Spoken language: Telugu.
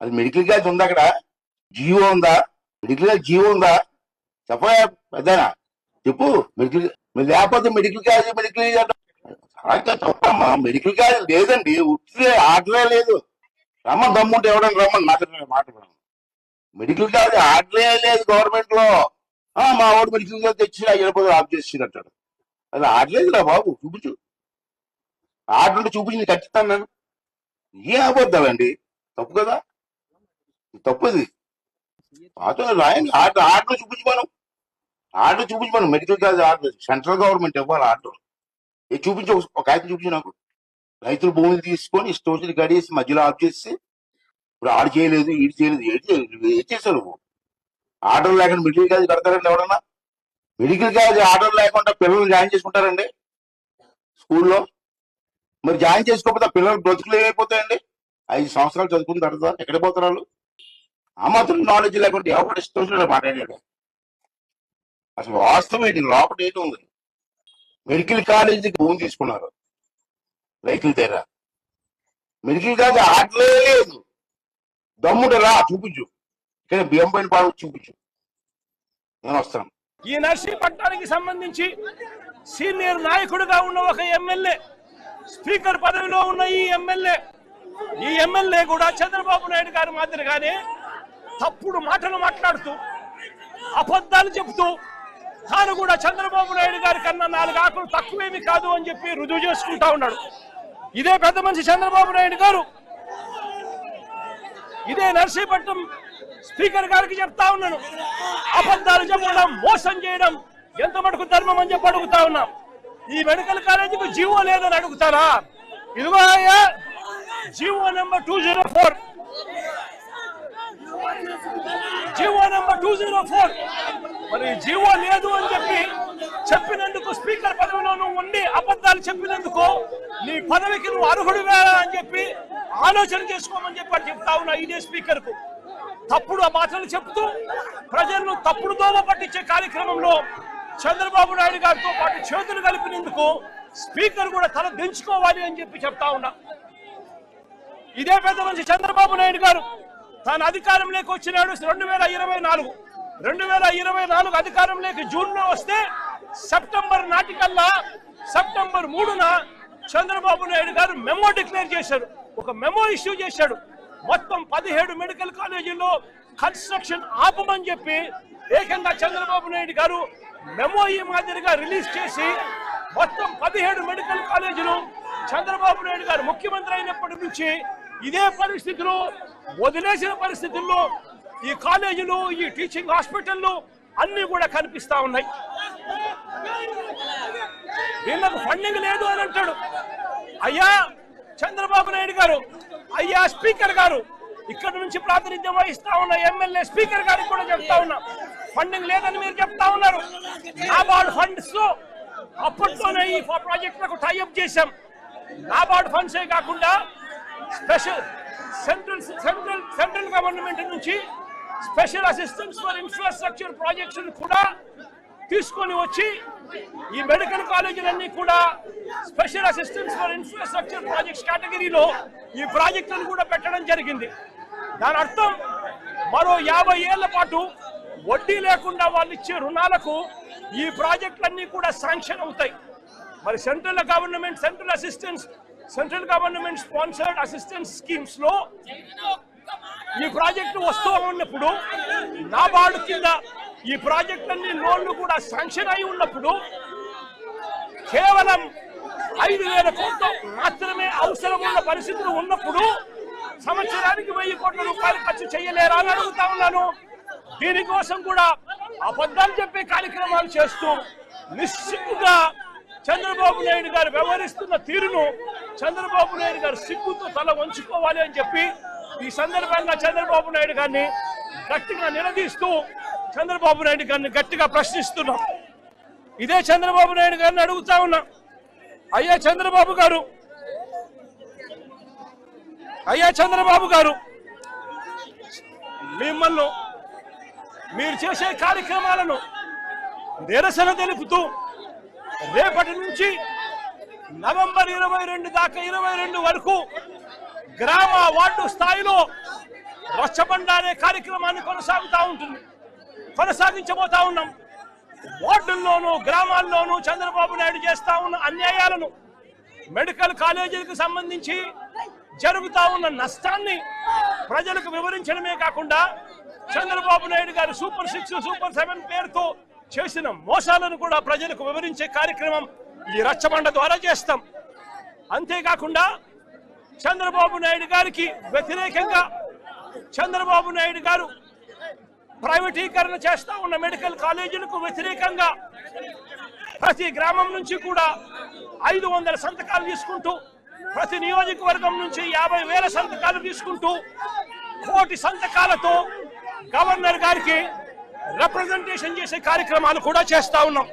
అది మెడికల్ కాలేజ్ ఉందా అక్కడ. జియో ఉందా? మెడికల్ గ్యాస్ జియో ఉందా? చెప్పయా పెద్దనా? చెప్పు. మెడికల్ మీరు లేకపోతే మెడికల్ కాలేజ్ మెడికల్ చెప్పమ్మా. మెడికల్ కాలేజ్ లేదండి. ఉట్టిదే ఆటలే లేదు. రమ్మ దమ్ముంటే ఎవడని రమ్మని మాట్లాడే మాట మెడికల్ కాలేజ్ ఆటలే లేదు గవర్నమెంట్లో. మా వాడు మెడికల్ గ్యాస్ తెచ్చి ఐదు ఆఫ్ చేసి అంటాడు అది ఆడలేదు రా బాబు చూపించు. ఆటలు చూపించి నేను ఖచ్చితాను నేను. ఏం అబద్ధాలండి? తప్పు కదా? తప్పు ఇది రాయండి ఆటో ఆటలో చూపించమను auto చూపించమను medical college auto central government ఇవ్వాలి ఆటో ఏ చూపించు ఒక- ఆయన చూపించు నాకు. రైతులు భూములు తీసుకొని ఇష్టం గడిసి మధ్యలో ఆఫ్ చేసి ఇప్పుడు ఆడు చేయలేదు ఈడు చేయలేదు ఏం చేయలేదు ఏం చేశారు నువ్వు? లేకుండా మెడికల్ కాలేజ్ కడతారండి ఎవడన్నా మెడికల్ కాలేజ్ ఆర్డర్ లేకుండా పిల్లలు జాయిన్ చేసుకుంటారండి? స్కూల్లో? మరి జాయిన్ చేసుకోకపోతే పిల్లలు బ్రతుకులు ఏమైపోతాయండి? ఐదు సంవత్సరాలు చదువుకున్న తర్వాత ఎక్కడ పోతారు వాళ్ళు? ఆ మాత్రం నాలెడ్జ్ లేకుండా ఎవరు ఇష్టం మాట్లాడాడు అసలు వాస్తవం ఏంటి? లోపల ఏంటి ఉంది. మెడికల్ కాలేజీకి భూమి తీసుకున్నారు. రైతుల దగ్గర. మెడికల్ కాలేజ్ ఆటలే లేదు. దమ్ముడు రా చూపించు. ఇక్కడ బియ్యం పైన పాడు చూపించు. నేను వస్తాను. ఈ నర్సీపట్నానికి సంబంధించి సీనియర్ నాయకుడిగా ఉన్న ఒక ఎమ్మెల్యే స్పీకర్ పదవిలో ఉన్న ఈ ఎమ్మెల్యే ఈ ఎమ్మెల్యే కూడా చంద్రబాబు నాయుడు గారి మాదిరిగానే తప్పుడు మాటలు మాట్లాడుతూ అబద్ధాలు చెబుతూ తాను కూడా చంద్రబాబు నాయుడు గారి కన్నా నాలుగు ఆకులు తక్కువేమి కాదు అని చెప్పి రుజువు చేసుకుంటా ఉన్నాడు. ఇదే పెద్ద మనిషి చంద్రబాబు నాయుడు గారు. ఇదే నర్సీపట్నం స్పీకర్ గారికి చెప్తా ఉన్నాను. అబద్ధాలు చెప్పడం మోసం చేయడం ఎంత మటుకు ధర్మం అని చెప్పి అడుగుతా ఉన్నాం. ఈ మెడికల్ కాలేజీకి జీవో లేదని అడుగుతారా? ఇదిగో అయ్యా GO number two zero four. GO number two zero four. మరి జీవో లేదు అని చెప్పి చెప్పినందుకు స్పీకర్ పదవిలో నువ్వు ఉండి అబద్ధాలు చెప్పినందుకు నీ పదవికి నువ్వు అర్హుడు వేరా అని చెప్పి ఆలోచన చేసుకోమని చెప్పి చెప్తా ఉన్నా ఇదే స్పీకర్కు తప్పుడు ఆ మాటలు చెప్తూ ప్రజలను తప్పుడు దోమ పట్టించే కార్యక్రమంలో చంద్రబాబు నాయుడు గారితో పాటు చేతులు కలిపినందుకు స్పీకర్ కూడా తల దించుకోవాలి అని చెప్పి చెప్తా ఉన్నా. ఇదే పెద్ద మనిషి చంద్రబాబు నాయుడు గారు. తాను అధికారంలోకి వచ్చినాడు రెండు వేల ఇరవై నాలుగు. రెండు వేల ఇరవై నాలుగు అధికారంలోకి జూన్లో వస్తే సెప్టెంబర్ నాటికల్లా సెప్టెంబర్ మూడున చంద్రబాబు నాయుడు గారు మెమో డిక్లేర్ చేశారు. ఒక మెమో ఇష్యూ చేశాడు. మొత్తం పదిహేడు మెడికల్ కాలేజీల్లో కన్స్ట్రక్షన్ ఆపమని చెప్పి ఏకంగా చంద్రబాబు నాయుడు గారు మెమో ఈ మాదిరిగా రిలీజ్ చేసి మొత్తం పదిహేడు మెడికల్ కాలేజీలు చంద్రబాబు నాయుడు గారు ముఖ్యమంత్రి అయినప్పటి నుంచి ఇదే పరిస్థితిలో వదిలేసిన పరిస్థితుల్లో ఈ కాలేజీలు ఈ టీచింగ్ హాస్పిటల్లు అన్ని కూడా కనిపిస్తా ఉన్నాయి. వీళ్ళకు ఫండింగ్ లేదు అని అంటాడు. అయ్యా చంద్రబాబు నాయుడు గారు అయ్యా స్పీకర్ గారు ఇక్కడ నుంచి ప్రాతినిధ్యం వహిస్తా ఉన్న ఎమ్మెల్యే స్పీకర్ గారికి కూడా చెప్తా ఉన్నా. ఫండింగ్ లేదని మీరు చెప్తా ఉన్నారు. నాబార్డ్ ఫండ్స్ అప్పట్లోనే ఈ ప్రాజెక్టులకు టైఅప్ చేశాం. నాబార్డ్ ఫండ్సే కాకుండా special central central central government నుంచి special assistance for infrastructure projects కూడా తీసుకొని వచ్చి ఈ మెడికల్ కాలేజీలన్నీ కూడా special assistance for infrastructure projects కేటగిరీలో ఈ ప్రాజెక్టులను కూడా పెట్టడం జరిగింది. దాని అర్థం మరో యాభై ఏళ్ళ పాటు వడ్డీ లేకుండా వాళ్ళు ఇచ్చే రుణాలకు ఈ ప్రాజెక్టులన్నీ కూడా శాంక్షన్ అవుతాయి. మరి central government central assistance central government sponsored assistance స్కీమ్స్లో ఈ ప్రాజెక్టు వస్తూ ఉన్నప్పుడు నాబార్డు కింద ఈ ప్రాజెక్టులన్నీ లోన్లు కూడా శాంక్షన్ అయి ఉన్నప్పుడు కేవలం ఐదు వేల కోట్లు మాత్రమే అవసరం ఉన్న పరిస్థితులు ఉన్నప్పుడు సంవత్సరానికి వెయ్యి కోట్ల రూపాయలు ఖర్చు చేయలేరా అని అడుగుతా ఉన్నాను. దీనికోసం కూడా అబద్ధాలు చెప్పే కార్యక్రమాలు చేస్తూ నిశ్చితంగా చంద్రబాబు నాయుడు గారు వ్యవహరిస్తున్న తీరును చంద్రబాబు నాయుడు గారు సిగ్గుతో తల వంచుకోవాలి అని చెప్పి ఈ సందర్భంగా చంద్రబాబు నాయుడు గారిని గట్టిగా నిలదీస్తూ చంద్రబాబు నాయుడు గారిని గట్టిగా ప్రశ్నిస్తున్నాం. ఇదే చంద్రబాబు నాయుడు గారిని అడుగుతా ఉన్నా. అయ్యా చంద్రబాబు గారు అయ్యా చంద్రబాబు గారు మిమ్మల్ని మీరు చేసే కార్యక్రమాలను నిరసన తెలుపుతూ రేపటి నుంచి నవంబర్ ఇరవై రెండు దాకా ఇరవై రెండు వరకు గ్రామ వార్డు స్థాయిలో రచ్చబండ అనే కార్యక్రమాన్ని కొనసాగుతూ ఉంటుంది. కొనసాగించబోతా ఉన్నాం. వార్డుల్లోనూ గ్రామాల్లోనూ చంద్రబాబు నాయుడు చేస్తా ఉన్న అన్యాయాలను మెడికల్ కాలేజీలకు సంబంధించి జరుగుతా ఉన్న నష్టాన్ని ప్రజలకు వివరించడమే కాకుండా చంద్రబాబు నాయుడు గారు సూపర్ సిక్స్ సూపర్ సెవెన్ పేరుతో చేసిన మోసాలను కూడా ప్రజలకు వివరించే కార్యక్రమం ఈ రచ్చబండ ద్వారా చేస్తాం. అంతేకాకుండా చంద్రబాబు నాయుడు గారికి వ్యతిరేకంగా చంద్రబాబు నాయుడు గారు ప్రైవేటీకరణ చేస్తా ఉన్న మెడికల్ కాలేజీలకు వ్యతిరేకంగా ప్రతి గ్రామం నుంచి కూడా ఐదు వందల సంతకాలు తీసుకుంటూ ప్రతి నియోజకవర్గం నుంచి యాభై వేల సంతకాలు తీసుకుంటూ కోటి సంతకాలతో గవర్నర్ గారికి రిప్రజెంటేషన్ చేసే కార్యక్రమాలు కూడా చేస్తా ఉన్నాం.